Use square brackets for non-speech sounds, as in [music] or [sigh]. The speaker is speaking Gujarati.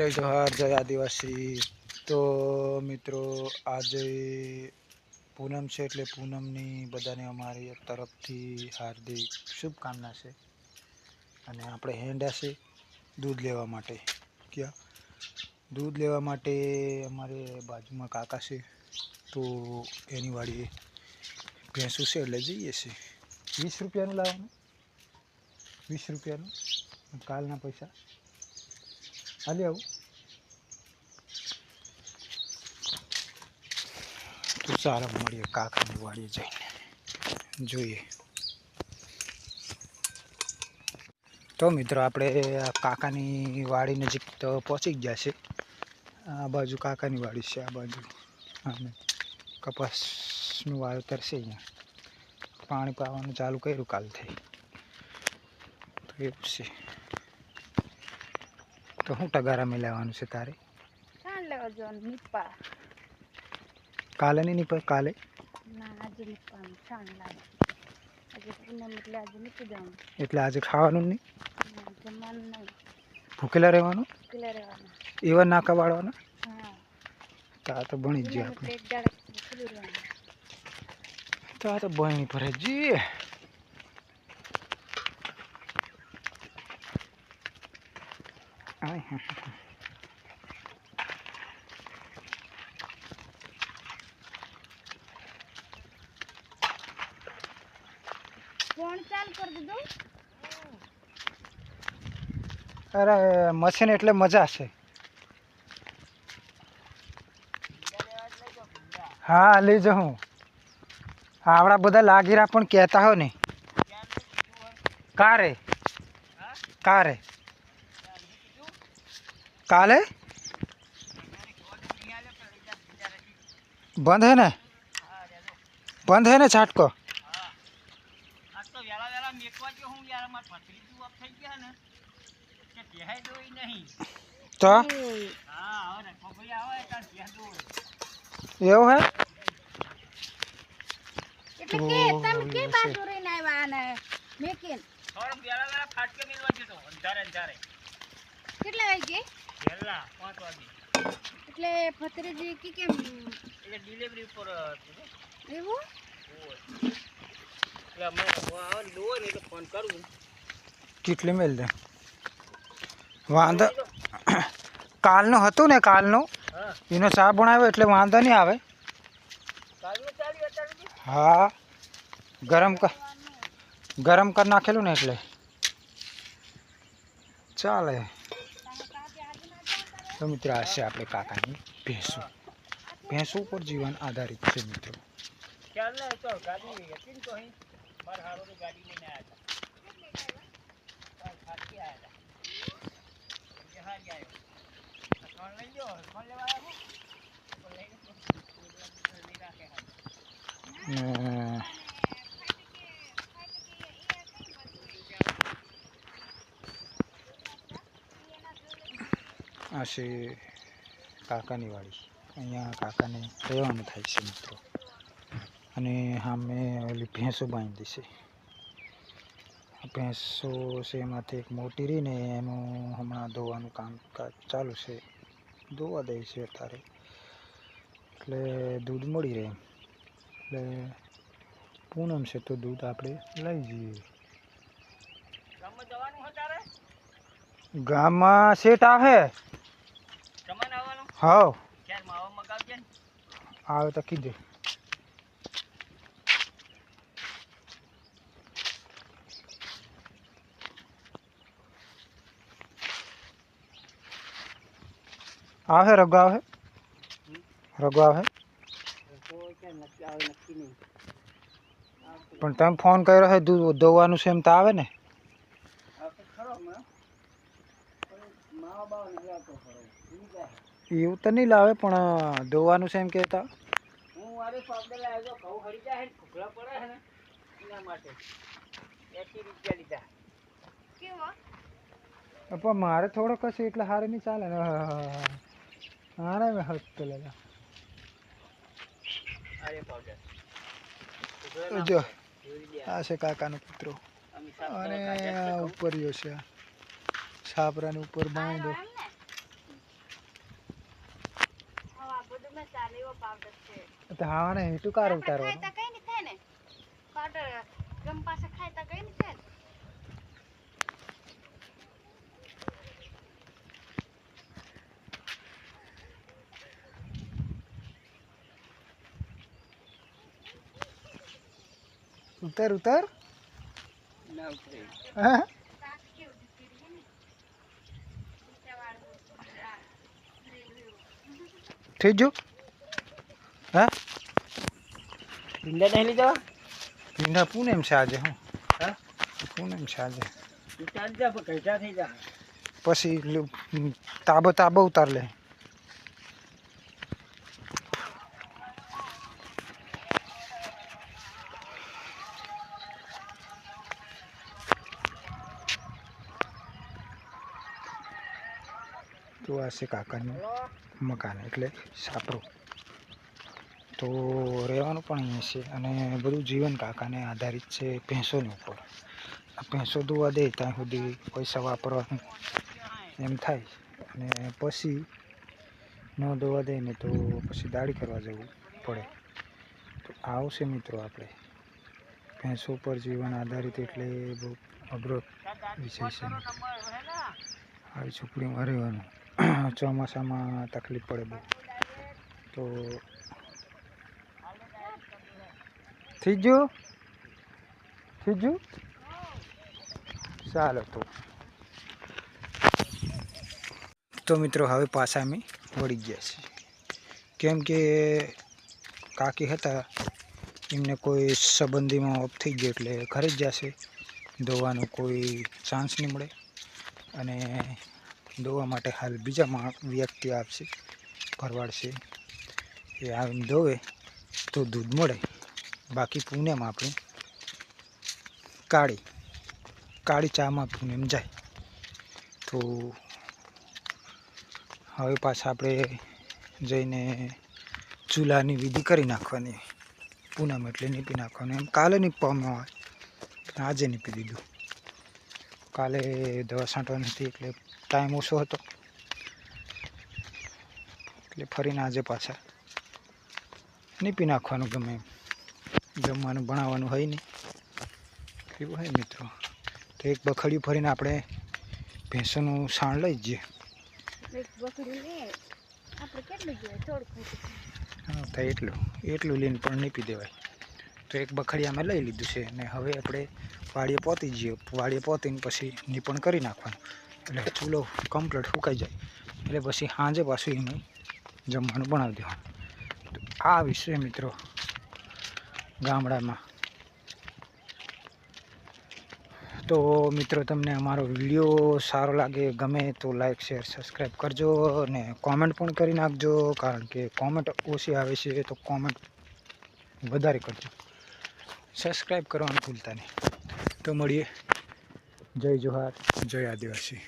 જય જોહાર, જય આદિવાસી. તો મિત્રો, આજે પૂનમ છે એટલે પૂનમની બધાને અમારી તરફથી હાર્દિક શુભકામના છે. અને આપણે હેંડા છે દૂધ લેવા માટે. ક્યાં? દૂધ લેવા માટે અમારે બાજુમાં કાકા છે. તો એની વાડીએ ભેંસું છે એટલે જઈએ છીએ. વીસ રૂપિયાનું લાવવાનું. વીસ રૂપિયાનું. કાલના પૈસા. હાલે આવું. સારા મળીએ કાકાની વાડીએ જઈને. જોઈએ. તો મિત્રો, આપણે કાકાની વાડી નજીક તો પહોંચી ગયા છે. આ બાજુ કાકાની વાડી છે, આ બાજુ. અને કપાસનું વાવેતર છે અહીંયા. પાણી પાવાનું ચાલુ કર્યું કાલથી. તો એવું છે. તો શું ટગારા મિલાવવાનું છે તારે ચાલ લેવા જવાનું નીપા કાલે નહીં નીકળે? કાલે? એટલે આજે ખાવાનું નહીં? ભૂકેલા ભૂખેલા રહેવાનું? એવા નાકા વાળવાના? તા તો ભણી જ આપણે. તા તો બહેણી પર જઈએ. હા, હા, ફોન ચાલુ કરી અરે, મશીન એટલે મજા છે. હા લઈ જાઉં આવડા બધા લાગીરા પણ કહેતા હો ને કારે? કારે? કાલે? બંધ હે ને? બંધ હે ને છાટકો આજ તો વેલા વેલા મેકવા અમાર ભત્રીજું ઓફ થઈ ગયા ને કે બેહાઈ દોઈ નહીં. તો? હા હવે રખો ભાઈ આવે તાર બેહ દોઈ એવું હે? એટલે કે તમે કે એવું બાજુ રહીને આવ્યા અને મેકીન થોડો વેલા વેલા ફાટકે મિલવા જતો અંધારે અંધારે. કેટલા વાગે? વેલા પાંચ વાગે. એટલે ભત્રીજી કે કેમ એટલે ડિલિવરી ઉપર હતું એવું? એટલે અમે આવો ને એટલે ફોન કરું. કેટલી મેલ દે વાંધો કાલનું હતું ને કાલનું હા એનો ચા બનાવ્યો એટલે વાંધો નહીં આવે કાલનું ચાલ્યું અત્યારે સુધી? હા ગરમ કર ગરમ કરી નાખેલું ને એટલે ચાલે તો મિત્રો આ છે આપણે કાકાની ભેંસું ભેંસું ઉપર જીવન આધારિત છે મિત્રો [laughs] આ છે કાકાની વાડી. અહીંયા કાકાને રહેવાનું થાય છે મિત્રો. અને સામે ઓલી ભેંસો બાંધી આ ભેંસો છે એમાંથી એક મોટી રહી ને એનું હમણાં ધોવાનું કામકાજ ચાલુ છે. ધોવા દે છે અત્યારે. એટલે દૂધ મળી રહે. એટલે પૂનમ છે તો દૂધ આપણે લઈ જઈએ. ગામમાં સેટ આવે. હા આવે તો કીધે. આવે રગો આવે રગો આવે તો ક્યાં નક્કી આવે નક્કી નહીં પણ તમે ફોન કર્યો છે દૂધ દોવાનું છે એમ તો આવે ને આવતો ખરો હમણાં પણ માવા બાવા નહીં આવતો ખરો ઈ જાય એવું તો નહીં લાવે પણ દોવાનું છે એમ કહેતા હું વારે પાવડર લાવ્યો તો ઘઉં હરી જાય ને ફૂગલા પડે છે ને એના માટે એસી રૂપિયા લીધા કેવો પણ મારે થોડોક હશે એટલે હારે નહીં ચાલે ને आराम है हाथ पे लगा अरे पाउडर જો આ છે કાકાનો પુત્ર અને ઉપર ગયો છે છાપરાને ઉપર બાંધો હા ને હેટું કાર ઉતારવાનું ઉતર ઉતર. હા. થઈ ગયું? હા? ભીંડા નહીં ભીંડા છે આજે હું. છે આજે. જા થઈ જા. પછી તાબો તાબો ઉતાર લે. તો આ છે કાકાનું મકાન, એટલે સાપરું. તો રહેવાનું પણ અહીંયા છે અને બધું જીવન કાકાને આધારિત છે ભેંસોની ઉપર. આ ભેંસો દોવા દે ત્યાં સુધી પૈસા વાપરવાનું એમ થાય. અને પછી ન દોવા દે ને તો પછી દાડી કરવા જવું પડે. તો આવશે મિત્રો આપણે. ભેંસો પર જીવન આધારિત એટલે બહુ અઘરો વિષય છે. આવી છોકરીમાં રહેવાનું. [clears throat] ચોમાસામાં તકલીફ પડે બહુ. તો થઈ ગયું થઈ ગયું ચાલો તો. તો મિત્રો હવે પાછા અમે વળી ગયા છીએ. કેમ કે કાકી હતા, એમને કોઈ સંબંધીમાં ઓફ થઈ ગયો એટલે ઘરે જ જશે. ધોવાનો કોઈ ચાન્સ નહીં મળે. અને દોવા માટે હાલ બીજા વ્યક્તિ આપશે ભરવાડ છે. એ આવીને દોવે તો દૂધ મળે. બાકી પૂનેમાં આપણે કાળી કાળી ચામાં પૂનેમ જાય. તો હવે પાછા આપણે જઈને ચૂલાની વિધિ કરી નાખવાની. પૂનમ એટલે નીપી નાખવાની. એમ કાલે નીપવામાં આવે. આજે નીપી દીધું. કાલે દવા છાંટવાની હતી એટલે ટાઈમ ઓછો હતો. એટલે ફરીને આજે પાછા નીપી નાખવાનું ગમે એમ. જમવાનું ભણાવવાનું હોય નહીં. એવું હોય મિત્રો. તો એક બખડિયું ફરીને આપણે ભેંસોનું સાણ લઈ જઈએ. હા તો એટલું. એટલું લઈને પણ નીપી દેવાય. તો એક બખડી અમે લઈ લીધું છે અને હવે આપણે વાડીએ પહોંચી જઈએ. વાડીએ પહોંચીને પછી નીપણ કરી નાખવાનું. એટલે ચૂલો કમ્પ્લીટ સુકાઈ જાય. એટલે પછી સાંજે પાછું એનું જમવાનું બનાવી દેવાનું. તો આ વિશે મિત્રો ગામડામાં. તો મિત્રો તમને અમારો વીડિયો સારો લાગે, ગમે તો લાઈક શેર સબસ્ક્રાઈબ કરજો અને કોમેન્ટ પણ કરી નાખજો, કારણ કે કોમેન્ટ ઓછી આવે છે તો કોમેન્ટ વધારે કરજો. સબસ્ક્રાઈબ કરવાનું ભૂલતા નહીં. તો મળીએ. જય જોહાર. જય આદિવાસી.